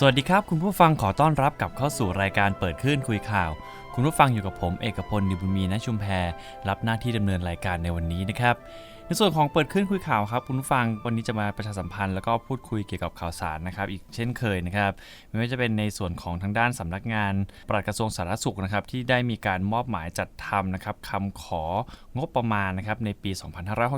สวัสดีครับ คุณผู้ฟังขอต้อนรับกลับเข้าสู่รายการเปิดคลื่นคุยข่าว คุณผู้ฟังอยู่กับผมเอกพลนิบุญมีณชุมแพรับหน้าที่ดำเนินรายการในวันนี้นะครับในส่วนของเปิดคลื่นคุยข่าวครับคุณผู้ฟังวันนี้จะมาประชาสัมพันธ์แล้วก็พูดคุยเกี่ยวกับข่าวสารนะครับอีกเช่นเคยนะครับไม่ว่าจะเป็นในส่วนของทางด้านสำนักงานปลัดกระทรวงสาธารณสุขนะครับที่ได้มีการมอบหมายจัดทำนะครับคำขอ งบประมาณนะครับในปี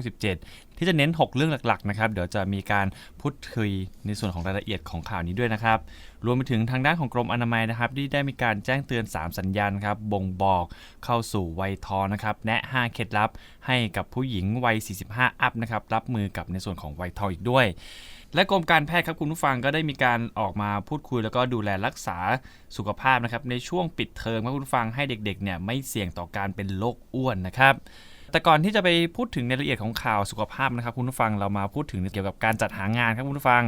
2567 ที่จะเน้น 6 เรื่องหลักๆนะครับเดี๋ยวจะมีการพูดคุยในส่วนของรายละเอียดของข่าวนี้ด้วยนะครับ รวมไปถึงทางด้านของกรมอนามัยนะครับที่ได้มีการแจ้งเตือน 3 สัญญาณครับบ่งบอกเข้าสู่วัยทองนะครับแนะ 5 เคล็ดลับให้กับผู้หญิงวัย 45 อัพนะครับรับมือกับในส่วนของวัยทองอีกด้วยและกรมการแพทย์ครับคุณผู้ฟังก็ได้มีการออกมาพูดคุย แล้วก็ดูแลรักษาสุขภาพนะครับในช่วงปิดเทอมครับคุณผู้ฟังให้เด็กๆเนี่ยไม่เสี่ยงต่อการเป็นโรคอ้วนนะครับ แต่ก่อนที่จะไปพูดถึงในรายละเอียดของข่าวสุขภาพนะครับคุณผู้ฟังเรามาพูดถึงเกี่ยวกับการจัดหางานครับคุณผู้ฟัง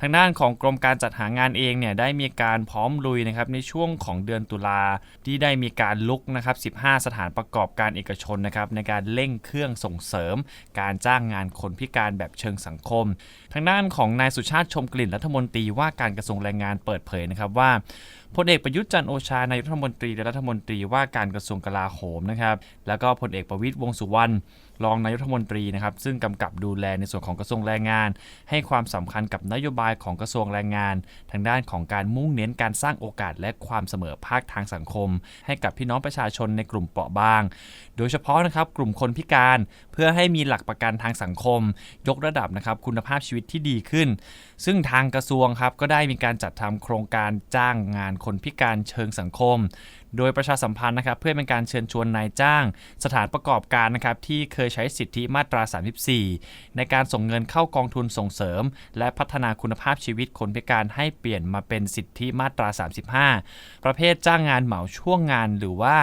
ทางด้านของกรมการจัดหางานเองเนี่ยได้มีการพร้อมลุยนะครับในช่วงของเดือนตุลาที่ได้มีการลุกนะครับ 15 สถานประกอบการเอกชนนะครับในการเร่งเครื่องส่งเสริม การจ้างงานคนพิการแบบเชิงสังคม ทางด้านของนายสุชาติชมกลิ่นรัฐมนตรีว่าการกระทรวงแรงงานเปิดเผยนะครับว่าพลเอกประยุทธ์จันโอชานายรัฐมนตรีและรัฐมนตรีว่าการกระทรวงกลาโหมนะครับแล้วก็พลเอกประวิตยวงสุวรรณ รองนายกรัฐมนตรีนะครับซึ่งกำกับดูแลในส่วนของกระทรวงแรงงาน ให้ความสำคัญกับนโยบายของกระทรวงแรงงาน ทางด้านของการมุ่งเน้นการสร้างโอกาสและความเสมอภาคทางสังคม ให้กับพี่น้องประชาชนในกลุ่มเปราะบาง โดยเฉพาะนะครับกลุ่มคนพิการเพื่อให้มีหลักประกันทางสังคม ยกระดับนะครับคุณภาพชีวิตที่ดีขึ้น ซึ่งทางกระทรวงครับก็ได้มีการจัดทำโครงการจ้างงานคนพิการเชิงสังคม โดยประชาสัมพันธ์นะครับเพื่อเป็นการเชิญชวนนายจ้าง สถานประกอบการนะครับที่เคยใช้สิทธิมาตรา 34 ในการส่งเงินเข้ากองทุนส่งเสริม และพัฒนาคุณภาพชีวิตคนพิการให้เปลี่ยนมาเป็นสิทธิมาตรา 35 ประเภทจ้างงานเหมาช่วงงานหรือว่า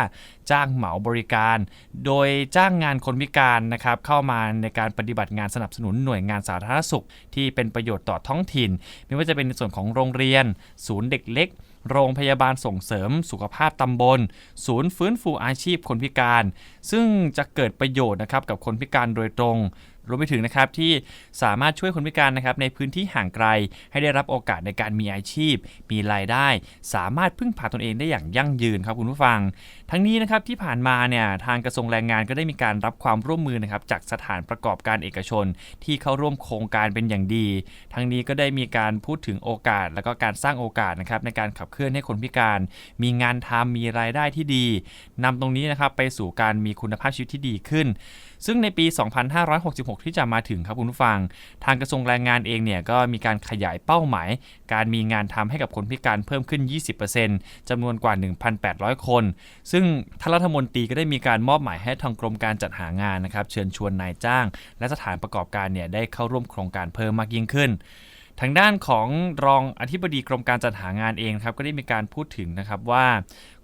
จ้างเหมาบริการ โดยจ้างงานคนพิการนะครับเข้ามาในการปฏิบัติงานสนับสนุนหน่วยงานสาธารณสุข ที่เป็นประโยชน์ต่อท้องถิ่น ไม่ว่าจะเป็นในส่วนของโรงเรียน ศูนย์เด็กเล็ก โรงพยาบาลส่งเสริมสุขภาพตำบล ศูนย์ฟื้นฟูอาชีพคนพิการ ซึ่งจะเกิดประโยชน์นะครับกับคนพิการโดยตรง รวมไปถึงนะครับที่สามารถช่วยคนพิการนะครับในพื้นที่ห่างไกล ให้ได้รับโอกาสในการมีอาชีพ มีรายได้ สามารถพึ่งพาตนเองได้อย่างยั่งยืนครับคุณผู้ฟัง ทั้งนี้นะครับที่ผ่านมาเนี่ยทางกระทรวงแรงงานก็ได้มีการรับความร่วมมือนะครับจากสถานประกอบการเอกชน ที่เข้าร่วมโครงการเป็นอย่างดี ทั้งนี้ก็ได้มีการพูดถึงโอกาส แล้วก็การสร้างโอกาสนะครับในการขับเคลื่อนให้คนพิการ มีงานทำมีรายได้ที่ดีนำตรงนี้นะครับไปสู่การมีคุณภาพชีวิตที่ดีขึ้น ซึ่งในปี 2566 ที่จะมาถึงครับคุณผู้ฟัง ทางกระทรวงแรงงานเองเนี่ยก็มีการขยายเป้าหมาย การมีงานทำให้กับคนพิการเพิ่มขึ้น 20%จำนวนกว่า 1,800 คน ซึ่งท่านรัฐมนตรีก็ได้มีการมอบหมายให้ทางกรมการจัดหางานนะครับ เชิญชวนนายจ้าง และสถานประกอบการเนี่ยได้เข้าร่วมโครงการเพิ่มมากยิ่งขึ้นทางด้านของรองอธิบดีกรมการจัดหางานเองครับก็ได้มีการพูดถึงนะครับว่า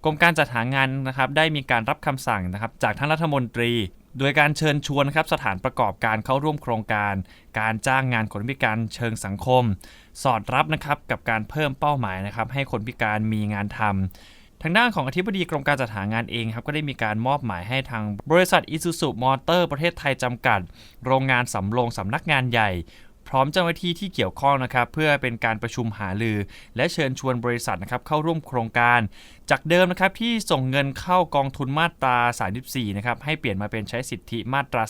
กรมการจัดหางานนะครับได้มีการรับคำสั่งนะครับจากท่านรัฐมนตรี โดยการเชิญชวนครับสถานประกอบการเข้าร่วมโครงการ การจ้างงานคนพิการเชิงสังคม สอดรับนะครับกับการเพิ่มเป้าหมายนะครับให้คนพิการมีงานทำทางด้านของอธิบดีกรมการจัดหางานเองครับก็ได้มีการมอบหมายให้ทางบริษัทอิซูซุมอเตอร์ประเทศไทยจำกัด โรงงานสำโรงสำนักงานใหญ่ พร้อมเจ้าหน้าที่ที่เกี่ยวข้องนะครับเพื่อเป็นการประชุมหารือ และเชิญชวนบริษัทนะครับเข้าร่วมโครงการ จากเดิมนะครับที่ส่งเงินเข้ากองทุนมาตรา 34นะครับให้เปลี่ยนมาเป็นใช้สิทธิมาตรา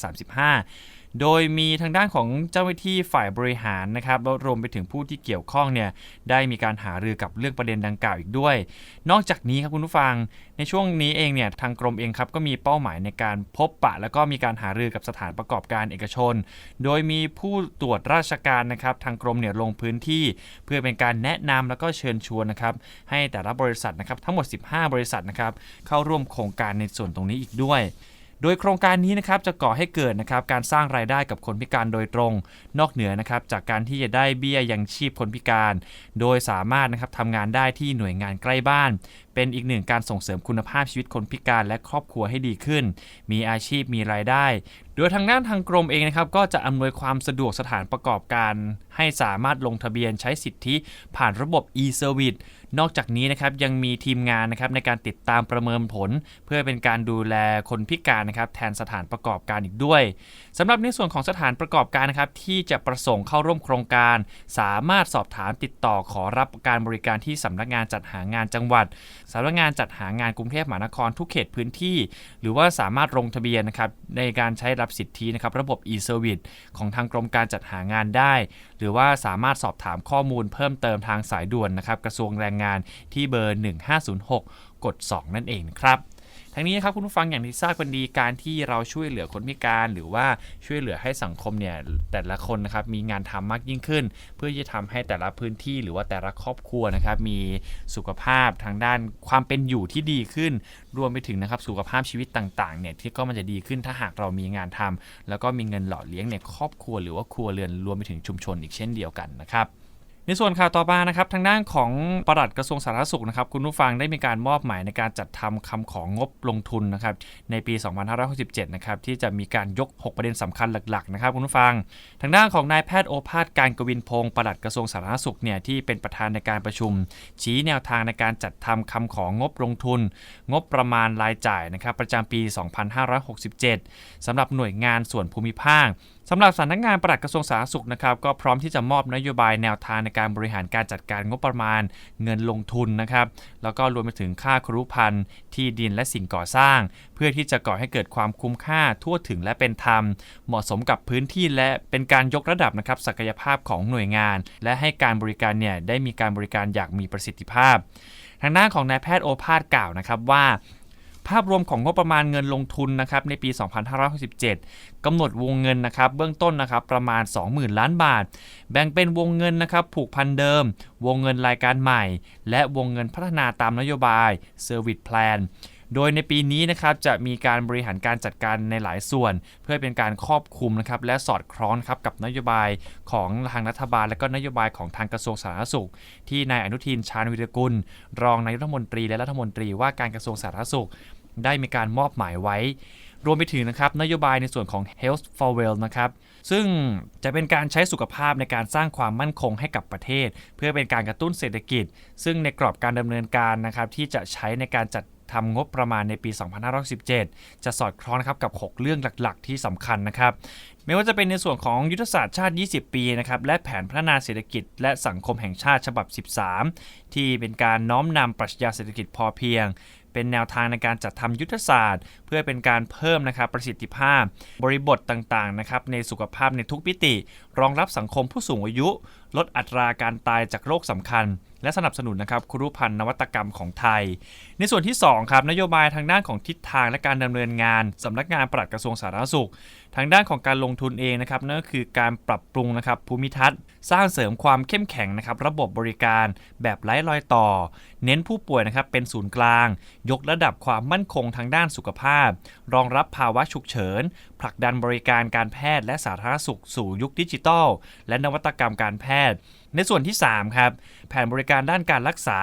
35 โดยมีทางด้านของเจ้าหน้าที่ฝ่ายบริหารนะครับแล้วรวมไปถึงผู้ที่เกี่ยวข้องเนี่ยได้มีการหารือกับเรื่องประเด็นดังกล่าวอีกด้วย นอกจากนี้ครับคุณผู้ฟัง ในช่วงนี้เองเนี่ยทางกรมเองครับก็มีเป้าหมายในการพบปะ แล้วก็มีการหารือกับสถานประกอบการเอกชน โดยมีผู้ตรวจราชการนะครับทางกรมเนี่ยลงพื้นที่ เพื่อเป็นการแนะนำแล้วก็เชิญชวนนะครับให้แต่ละบริษัทนะครับทั้งหมด 15 บริษัทนะครับเข้าร่วมโครงการในส่วนตรงนี้อีกด้วย โดยโครงการนี้นะครับจะก่อให้เกิดนะครับการสร้างรายได้กับคนพิการโดยตรง นอกเหนือนะครับจากการที่จะได้เบี้ยยังชีพคนพิการ โดยสามารถนะครับทำงานได้ที่หน่วยงานใกล้บ้าน เป็นอีกหนึ่งการส่งเสริมคุณภาพชีวิตคนพิการและครอบครัวให้ดีขึ้น มีอาชีพมีรายได้ โดยทางด้านทางกรมเองนะครับก็จะอำนวยความสะดวกสถานประกอบการ ให้สามารถลงทะเบียนใช้สิทธิผ่านระบบ e-service นอกจากนี้นะครับยังมีทีมงานนะครับในการติดตามประเมินผล เพื่อเป็นการดูแลคนพิการนะครับแทนสถานประกอบการอีกด้วยสำหรับในส่วนของสถานประกอบการนะครับที่จะประสงค์เข้าร่วมโครงการ สามารถสอบถามติดต่อขอรับการบริการที่สำนักงานจัดหางานจังหวัดสำนักงานจัดหางานกรุงเทพมหานครทุกเขตพื้นที่ หรือว่าสามารถลงทะเบียนนะครับในการใช้รับสิทธินะครับระบบ e-service ของทางกรมการจัดหางานได้ หรือว่าสามารถสอบถามข้อมูลเพิ่มเติมทางสายด่วนนะครับกระทรวงแรงงานที่เบอร์ 1506 กด 2 นั่นเองครับ ทั้งนี้นะครับคุณผู้ฟังอย่างที่ทราบกันดีการที่เราช่วยเหลือคนพิการ หรือว่าช่วยเหลือให้สังคมเนี่ยแต่ละคนนะครับมีงานทำมากยิ่งขึ้น เพื่อจะทำให้แต่ละพื้นที่หรือว่าแต่ละครอบครัวนะครับมีสุขภาพทางด้านความเป็นอยู่ที่ดีขึ้น รวมไปถึงนะครับสุขภาพชีวิตต่างๆเนี่ยที่ก็มันจะดีขึ้นถ้าหากเรามีงานทำแล้วก็มีเงินหล่อเลี้ยงในครอบครัวหรือว่าครัวเรือนรวมไปถึงชุมชนอีกเช่นเดียวกันนะครับ ในส่วนข่าวต่อมานะครับทางด้านของปลัดกระทรวงสาธารณสุขนะครับคุณผู้ฟังได้มีการมอบหมายในการจัดทำคำของงบลงทุนนะครับในปี 2567 นะครับที่จะมีการยก 6 ประเด็นสำคัญหลักๆนะครับคุณผู้ฟัง ทางด้านของนายแพทย์โอภาสการกวินพงศ์ปลัดกระทรวงสาธารณสุขเนี่ยที่เป็นประธานในการประชุม ชี้แนวทางในการจัดทำคำของงบลงทุน งบประมาณรายจ่ายนะครับประจำปี 2567สำหรับหน่วยงานส่วนภูมิภาค สำหรับสำนักงานปลัดกระทรวงสาธารณสุขนะครับก็พร้อมที่จะมอบนโยบายแนวทางในการบริหารการจัดการงบประมาณ เงินลงทุนนะครับ แล้วก็รวมไปถึงค่าครุพันธ์ที่ดินและสิ่งก่อสร้าง เพื่อที่จะก่อให้เกิดความคุ้มค่าทั่วถึงและเป็นธรรม เหมาะสมกับพื้นที่และเป็นการยกระดับนะครับศักยภาพของหน่วยงาน และให้การบริการเนี่ยได้มีการบริการอย่างมีประสิทธิภาพ ทางด้านของนายแพทย์โอภาสกล่าวนะครับว่า ภาพรวมของงบประมาณเงินลงทุนนะครับในปี 2567กำหนดวงเงินนะครับเบื้องต้นนะครับประมาณ 20,000 ล้านบาท แบ่งเป็นวงเงินนะครับผูกพันเดิม วงเงินรายการใหม่ และวงเงินพัฒนาตามนโยบาย Service Plan โดยในปีนี้นะครับจะมีการบริหารการจัดการในหลายส่วน เพื่อเป็นการครอบคลุมนะครับและสอดคล้องครับกับนโยบายของทางรัฐบาล และก็นโยบายของทางกระทรวงสาธารณสุข ที่นายอนุทินชาญวิรกุล รองนายรัฐมนตรี และรัฐมนตรีว่าการกระทรวงสาธารณสุข ได้มีการมอบหมายไว้ รวมไปถึงนะครับนโยบายในส่วนของ Health for Well นะครับซึ่งจะเป็นการใช้สุขภาพในการสร้างความมั่นคงให้กับประเทศ เพื่อเป็นการกระตุ้นเศรษฐกิจ ซึ่งในกรอบการดำเนินการนะครับที่จะใช้ในการจัด ทำงบประมาณในปี 2517 จะสอดคล้องนะครับกับ 6 เรื่องหลักๆ ที่สำคัญนะครับไม่ว่าจะเป็นในส่วนของยุทธศาสตร์ชาติ 20 ปีนะครับและแผนพัฒนาเศรษฐกิจ และสังคมแห่งชาติฉบับ 13 ที่เป็นการน้อมนำปรัชญาเศรษฐกิจพอเพียง เป็นแนวทางในการจัดทำยุทธศาสตร์ เพื่อเป็นการเพิ่มนะครับประสิทธิภาพ บริบทต่างๆนะครับในสุขภาพในทุกมิติ รองรับสังคมผู้สูงอายุ ลดอัตราการตายจากโรคสำคัญ และสนับสนุนนะครับครุพันธ์นวัตกรรมของไทย ในส่วนที่2ครับนโยบายทางด้านของทิศทางและการดำเนินงานสำนักงานปลัดกระทรวงสาธารณสุข ทางด้านของการลงทุนเองนะครับนั่นก็คือการปรับปรุงนะครับภูมิทัศน์ สร้างเสริมความเข้มแข็งนะครับระบบบริการแบบไร้รอยต่อ เน้นผู้ป่วยนะครับเป็นศูนย์กลาง ยกระดับความมั่นคงทางด้านสุขภาพ รองรับภาวะฉุกเฉิน ผลักดันบริการการแพทย์และสาธารณสุขสู่ยุคดิจิทัล และนวัตกรรมการแพทย์ ในส่วนที่ 3 ครับ แผนบริการด้านการรักษา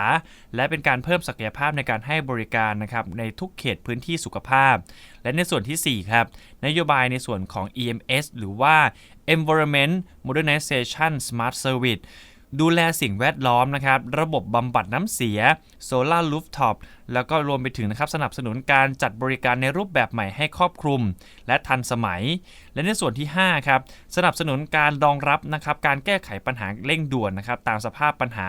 และเป็นการเพิ่มศักยภาพในการให้บริการนะครับในทุกเขตพื้นที่สุขภาพ และในส่วนทีสี่4 ครับ นโยบายในส่วนของ EMS หรือว่า Environment Modernization Smart Service ดูแลสิ่งแวดล้อมนะครับ ระบบบำบัดน้ำเสียโซลาร์ลูฟท็อปแล้วก็รวมไปถึงนะครับสนับสนุนการจัดบริการในรูปแบบใหม่ให้ครอบคลุม และทันสมัย และในส่วนที่ 5 ครับ สนับสนุนการรองรับนะครับการแก้ไขปัญหาเร่งด่วนนะครับตามสภาพปัญหา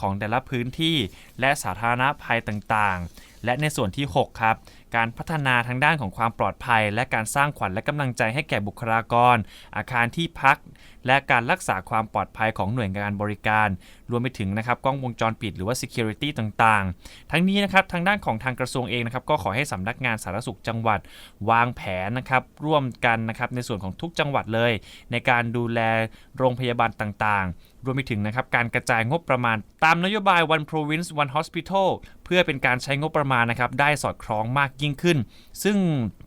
ของแต่ละพื้นที่ และสาธารณภัยต่างๆ และในส่วนที่ 6 ครับ การพัฒนาทางด้านของความปลอดภัย และการสร้างขวัญและกำลังใจให้แก่บุคลากร อาคารที่พัก และการรักษาความปลอดภัยของหน่วยงานบริการ รวมไปถึงนะครับกล้องวงจรปิดหรือว่า security ต่างๆ ทั้งนี้นะครับทางด้านของทางกระทรวงเองนะครับก็ขอให้สำนักงานสาธารณสุขจังหวัด วางแผนนะครับร่วมกันนะครับในส่วนของทุกจังหวัดเลย ในการดูแลโรงพยาบาลต่างๆ รวมไปถึงนะครับการกระจายงบประมาณ ตามนโยบาย one province one hospital พื่อเป็นการใช้งบประมาณนะครับได้สอดคล้องมากยิ่งขึ้น ซึ่ง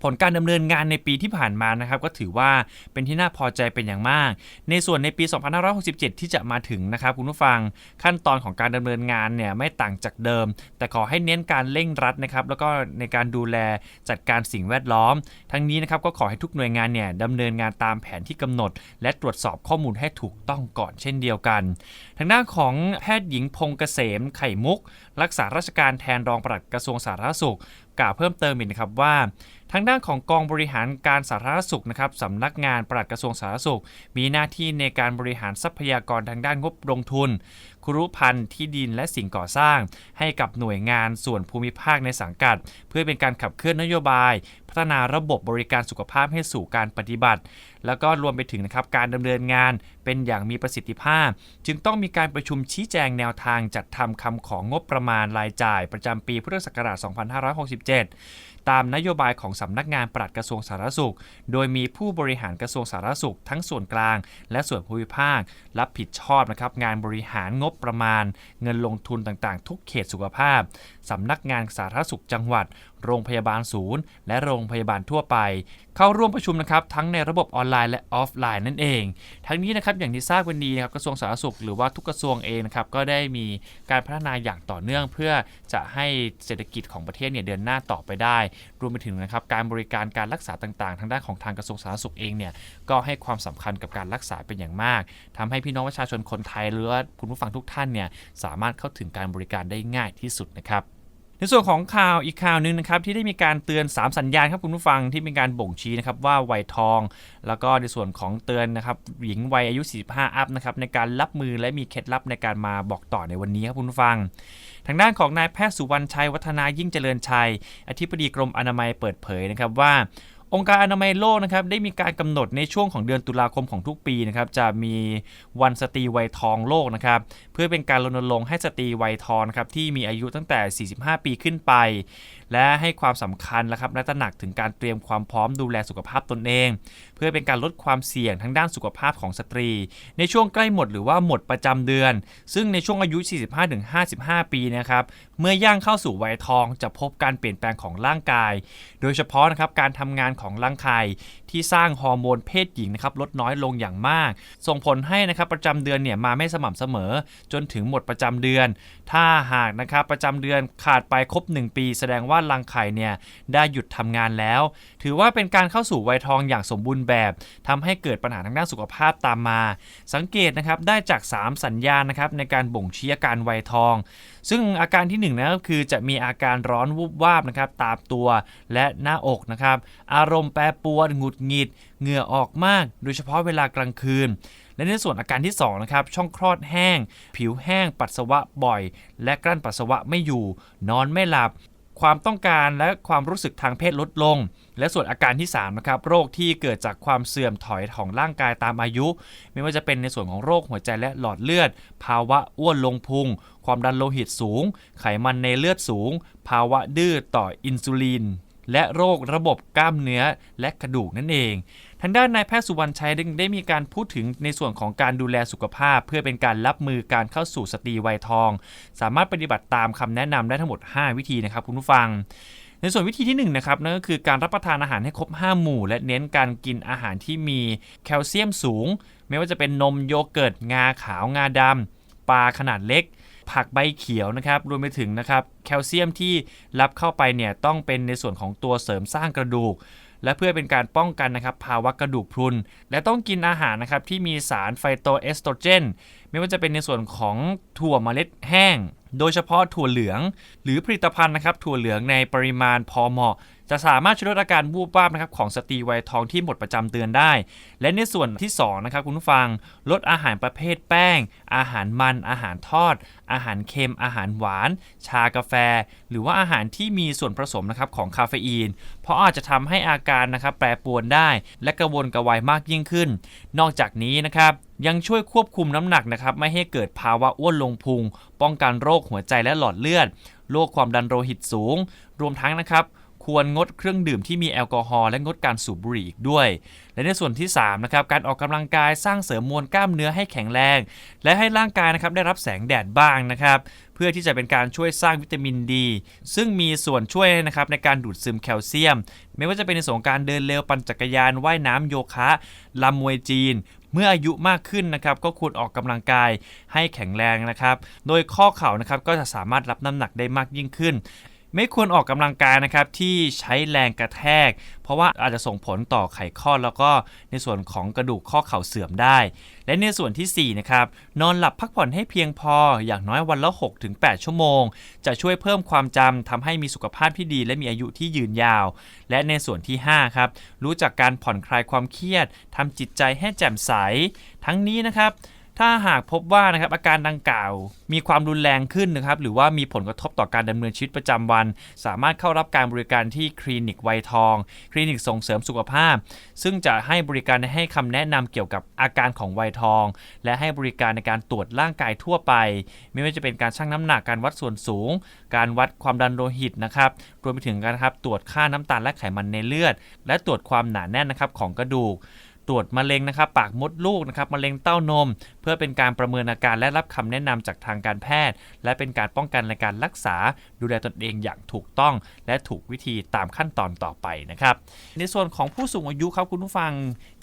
ผลการดำเนินงานในปีที่ผ่านมานะครับก็ถือว่าเป็นที่น่าพอใจเป็นอย่างมาก ในส่วนในปี 2567 ที่จะมาถึงนะครับคุณผู้ฟังขั้นตอนของการดำเนินงานเนี่ยไม่ต่างจากเดิม แต่ขอให้เน้นการเร่งรัดนะครับแล้วก็ในการดูแลจัดการสิ่งแวดล้อม ทั้งนี้นะครับก็ขอให้ทุกหน่วยงานเนี่ยดำเนินงานตามแผนที่กำหนด และตรวจสอบข้อมูลให้ถูกต้องก่อนเช่นเดียวกัน ทางด้านของแพทย์หญิงพงษ์เกษมไข่มุกรักษาราชการแทนรองปลัดกระทรวงสาธารณสุข กล่าวเพิ่มเติมอีกนะครับว่า ทางด้านของกองบริหารการสาธารณสุขนะครับสำนักงานปลัดกระทรวงสาธารณสุข มีหน้าที่ในการบริหารทรัพยากรทางด้านงบลงทุน ครุพันธ์ที่ดินและสิ่งก่อสร้าง ให้กับหน่วยงานส่วนภูมิภาคในสังกัด เพื่อเป็นการขับเคลื่อนนโยบาย พัฒนาระบบบริการสุขภาพให้สู่การปฏิบัติ แล้วก็รวมไปถึงนะครับการดำเนินงานเป็นอย่างมีประสิทธิภาพ จึงต้องมีการประชุมชี้แจงแนวทางจัดทำคำของงบประมาณรายจ่าย ประจำปีพุทธศักราช 2567 ตามนโยบายของสำนักงานปลัดกระทรวงสาธารณสุข โดยมีผู้บริหารกระทรวงสาธารณสุข ทั้งส่วนกลาง และส่วนภูมิภาค รับผิดชอบนะครับงานบริหารงบประมาณ เงินลงทุนต่างๆ ทุกเขตสุขภาพสำนักงานสาธารณสุขจังหวัด โรงพยาบาลศูนย์ และโรงพยาบาลทั่วไป เข้าร่วมประชุมนะครับทั้งในระบบออนไลน์และออฟไลน์นั่นเอง ทั้งนี้นะครับอย่างที่ทราบกันดีนะครับกระทรวงสาธารณสุขหรือว่าทุกกระทรวงเองนะครับก็ได้มีการพัฒนาอย่างต่อเนื่องเพื่อจะให้เศรษฐกิจของประเทศเนี่ยเดินหน้าต่อไปได้ รวมไปถึงนะครับการบริการการรักษาต่างๆ ทางด้านของทางกระทรวงสาธารณสุขเองเนี่ยก็ให้ความสำคัญกับการรักษาเป็นอย่างมากทำให้พี่น้องประชาชนคนไทยหรือว่าคุณผู้ฟังทุกท่านเนี่ยสามารถเข้าถึงการบริการได้ง่ายที่สุดนะครับ ในส่วนของข่าวอีกข่าวหนึ่งนะครับที่ได้มีการเตือน 3 สัญญาณครับคุณผู้ฟังที่เป็นการบ่งชี้นะครับว่าวัยทอง แล้วก็ในส่วนของเตือนนะครับหญิงวัยอายุ 45 อัพนะครับในการรับมือและมีเคล็ดลับในการมาบอกต่อในวันนี้ครับคุณผู้ฟัง ทางด้านของนายแพทย์สุวรรณชัยวัฒนายิ่งเจริญชัย อธิบดีกรมอนามัยเปิดเผยนะครับว่า องค์การอนามัยโลกนะครับได้มีการกำหนดในช่วงของเดือนตุลาคมของทุกปีนะครับจะมีวันสตรีวัยทองโลกนะครับเพื่อเป็นการรณรงค์ให้สตรีวัยทองนะครับที่มีอายุตั้งแต่ 45 ปีขึ้นไปและให้ความสำคัญนะครับและตระหนักถึงการเตรียมความพร้อมดูแลสุขภาพตนเอง เพื่อเป็นการลดความเสี่ยงทั้งด้านสุขภาพของสตรี ในช่วงใกล้หมดหรือว่าหมดประจำเดือน ซึ่งในช่วงอายุ 45-55 ปีนะครับเมื่อย่างเข้าสู่วัยทองจะพบการเปลี่ยนแปลงของร่างกาย โดยเฉพาะนะครับการทำงานของร่างกายที่สร้างฮอร์โมนเพศหญิงนะครับลดน้อยลงอย่างมาก ส่งผลให้นะครับประจำเดือนเนี่ยมาไม่สม่ำเสมอ จนถึงหมดประจำเดือน ถ้าหากนะครับประจำเดือนขาดไปครบ 1 ปี แสดงว่าว่ารังไข่เนี่ยได้หยุดทำงานแล้ว ถือว่าเป็นการเข้าสู่วัยทองอย่างสมบูรณ์แบบทำให้เกิดปัญหาทางด้านสุขภาพตามมา สังเกตนะครับได้จาก 3 สัญญาณนะครับในการบ่งชี้อาการวัยทอง ซึ่งอาการที่1นงนะก็คือจะมีอาการร้อนวูบวาบนะครับตามตัวและหน้าอกนะครับ อารมณ์แปรปรวนหงุดหงิดเหงื่อออกมาก โดยเฉพาะเวลากลางคืน และในส่วนอาการที่2นะครับช่องคลอดแห้ง ผิวแห้ง ปัสสาวะบ่อย และกลั้นปัสสาวะไม่อยู่ นอนไม่หลับ ความต้องการและความรู้สึกทางเพศลดลง และส่วนอาการที่3นะครับโรคที่เกิดจากความเสื่อมถอยของร่างกายตามอายุ ไม่ว่าจะเป็นในส่วนของโรคหัวใจและหลอดเลือด ภาวะอ้วนลงพุง ความดันโลหิตสูง ไขมันในเลือดสูง ภาวะดื้อต่ออินซูลิน และโรคระบบกล้ามเนื้อและกระดูกนั่นเอง ทางด้านนายแพทย์สุวรรณชัยได้มีการพูดถึงในส่วนของการดูแลสุขภาพ เพื่อเป็นการรับมือการเข้าสู่สตรีวัยทอง สามารถปฏิบัติตามคำแนะนำได้ทั้งหมด 5 วิธีนะครับคุณผู้ฟัง ในส่วนวิธีที่1นะครับนั่นก็คือการรับประทานอาหารให้ครบ 5 หมู่ และเน้นการกินอาหารที่มีแคลเซียมสูง ไม่ว่าจะเป็นนมโยเกิร์ตงาขาวงาดำปลาขนาดเล็ก ผักใบเขียวนะครับรวมไปถึงนะครับแคลเซียมที่รับเข้าไปเนี่ยต้องเป็นในส่วนของตัวเสริมสร้างกระดูก และเพื่อเป็นการป้องกันนะครับภาวะกระดูกพรุน และต้องกินอาหารนะครับที่มีสารไฟโตเอสโตรเจน ไม่ว่าจะเป็นในส่วนของถั่วเมล็ดแห้ง โดยเฉพาะถั่วเหลือง หรือผลิตภัณฑ์นะครับถั่วเหลืองในปริมาณพอเหมาะจะสามารถช่วยลดอาการวูบวาบนะครับของสตรีวัยทองที่หมดประจำเดือนได้ และในส่วนที่2นะครับคุณผู้ฟังลดอาหารประเภทแป้ง อาหารมัน อาหารทอด อาหารเค็ม อาหารหวาน ชากาแฟ หรือว่าอาหารที่มีส่วนผสมนะครับของคาเฟอีน เพราะอาจจะทำให้อาการนะครับแปรปรวนได้ และกระวนกระวายมากยิ่งขึ้น นอกจากนี้นะครับยังช่วยควบคุมน้ำหนักนะครับไม่ให้เกิดภาวะอ้วนลงพุง ป้องกันโรคหัวใจและหลอดเลือด โรคความดันโลหิตสูง รวมทั้งนะครับ ควรงดเครื่องดื่มที่มีแอลกอฮอล์และงดการสูบบุหรี่อีกด้วย และในส่วนที่3นะครับการออกกำลังกายสร้างเสริมมวลกล้ามเนื้อให้แข็งแรง และให้ร่างกายนะครับได้รับแสงแดดบ้างนะครับเพื่อที่จะเป็นการช่วยสร้างวิตามินดี ซึ่งมีส่วนช่วยนะครับในการดูดซึมแคลเซียม ไม่ว่าจะเป็นในส่วนการเดินเร็วปั่นจักรยานว่ายน้ำโยคะลำมวยจีนเมื่ออายุมากขึ้นนะครับก็ควรออกกำลังกายให้แข็งแรงนะครับ โดยข้อเข่านะครับก็จะสามารถรับน้ำหนักได้มากยิ่งขึ้น ไม่ควรออกกำลังกายนะครับที่ใช้แรงกระแทก เพราะว่าอาจจะส่งผลต่อไขข้อแล้วก็ในส่วนของกระดูกข้อเข่าเสื่อมได้ และในส่วนทีสี่4นะครับนอนหลับพักผ่อนให้เพียงพออย่างน้อยวันละ 6-8 ชั่วโมง จะช่วยเพิ่มความจำทำให้มีสุขภาพที่ดี และมีอายุที่ยืนยาว และในส่วนที่5ครับรู้จักการผ่อนคลายความเครียดทำจิตใจให้แจ่มใส ทั้งนี้นะครับ ถ้าหากพบว่านะครับอาการดังกล่าวมีความรุนแรงขึ้นนะครับหรือว่ามีผลกระทบต่อการดำเนินชีวิตประจำวัน สามารถเข้ารับการบริการที่คลินิกไวยทอง คลินิกส่งเสริมสุขภาพ ซึ่งจะให้บริการให้คำแนะนำเกี่ยวกับอาการของไวยทอง และให้บริการในการตรวจร่างกายทั่วไป ไม่ว่าจะเป็นการชั่งน้ำหนักการวัดส่วนสูง การวัดความดันโลหิตนะครับรวมไปถึงการครับตรวจค่าน้ำตาลและไขมันในเลือด และตรวจความหนาแน่นนะครับของกระดูก ตรวจมะเร็งนะครับปากมดลูกนะครับมะเร็งเต้านม เพื่อเป็นการประเมินอาการและรับคำแนะนำจากทางการแพทย์ และเป็นการป้องกันในการรักษาดูแลตนเองอย่างถูกต้อง และถูกวิธีตามขั้นตอนต่อไปนะครับในส่วนของผู้สูงอายุครับคุณผู้ฟัง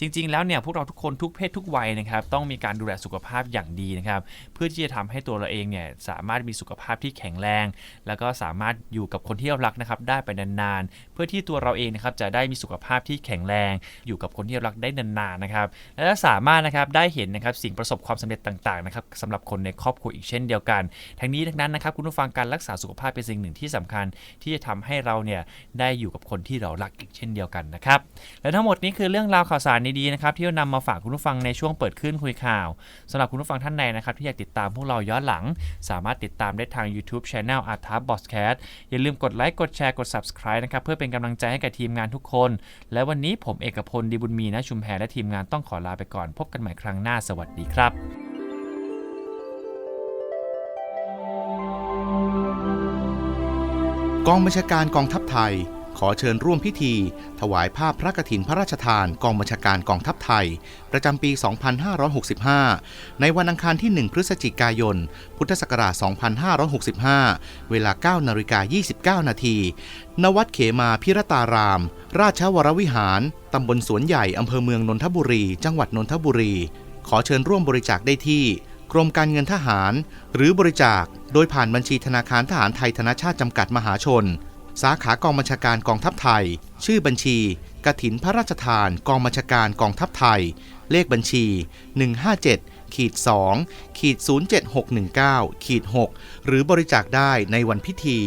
จริง ๆ แล้วเนี่ยพวกเราทุกคนทุกเพศทุกวัยนะครับต้องมีการดูแลสุขภาพอย่างดีนะครับเพื่อที่จะทำให้ตัวเราเองเนี่ยสามารถมีสุขภาพที่แข็งแรง แล้วก็สามารถอยู่กับคนที่เรารักนะครับได้ไปนานๆเพื่อที่ตัวเราเองนะครับจะได้มีสุขภาพที่แข็งแรง อยู่กับคนที่เรารักได้นานๆนะครับ และสามารถนะครับได้เห็นนะครับสิ่งประสบความสำเร็จต่างๆนะครับสำหรับคนในครอบครัวอีกเช่นเดียวกัน ทั้งนี้ทั้งนั้นนะครับคุณผู้ฟังการรักษาสุขภาพเป็นสิ่งหนึ่งที่สำคัญ ที่จะทำให้เราเนี่ยได้อยู่กับคนที่เรารักอีกเช่นเดียวกันนะครับและทั้งหมดนี้คือเรื่องราวข่าวสารดีๆนะครับที่เรานำมาฝากคุณผู้ฟังในช่วงเปิดขึ้นคุยข่าวสำหรับคุณผู้ฟังท่านใดนะครับที่อยากติดตามพวกเราย้อนหลัง สามารถติดตามได้ทาง YouTube Channel a r t a b o s c a s t อย่าลืมกดไลค์กดแชร์กด Subscribe นะครับเพื่อเป็นกำลังใจให้กับทีมงานทุกคน และวันนี้ผมเอกพลดีบุญมีนะชุมแพรและทีมงานต้องขอลาไปก่อน พบกันใหม่ครั้งหน้าสวัสดีครับกองบัญชาการกองทัพไทย ขอเชิญร่วมพิธี ถวายภาพพระกฐินพระราชทานกองบัญชาการกองทัพไทย ประจำปี 2565 ในวันอังคารที่ 1 พฤศจิกายน พุทธศักราช 2565 เวลา 9นาฬิกา29 นาที ณ วัดเขมาพิรตาราม ราชวรวิหาร ตำบลสวนใหญ่อำเภอเมืองนนทบุรี จังหวัดนนทบุรี ขอเชิญร่วมบริจาคได้ที่กรมการเงินทหาร หรือบริจาค โดยผ่านบัญชีธนาคารทหารไทยธนชาติจำกัดมหาชน สาขากองบัญชาการกองทัพไทย ชื่อบัญชี กระถินพระราชทานกองบัญชาการกองทัพไทย เลขบัญชี 157ขีด2ขีด07619ขีด6หรือบริจาคได้ในวันพิธี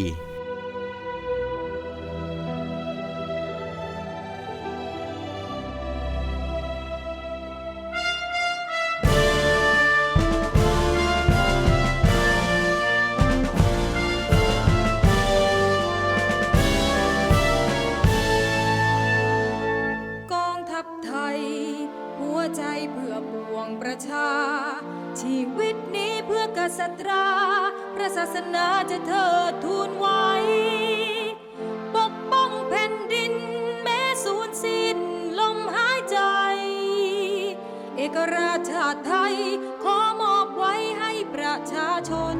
ราชาติไทย ขอมอบไว้ให้ประชาชน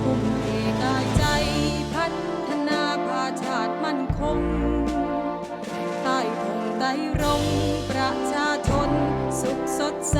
ทุ่มเทกายใจพัฒนาพาชาติมั่นคง ใต้ธงไต้รงประชาชนสุขสดใส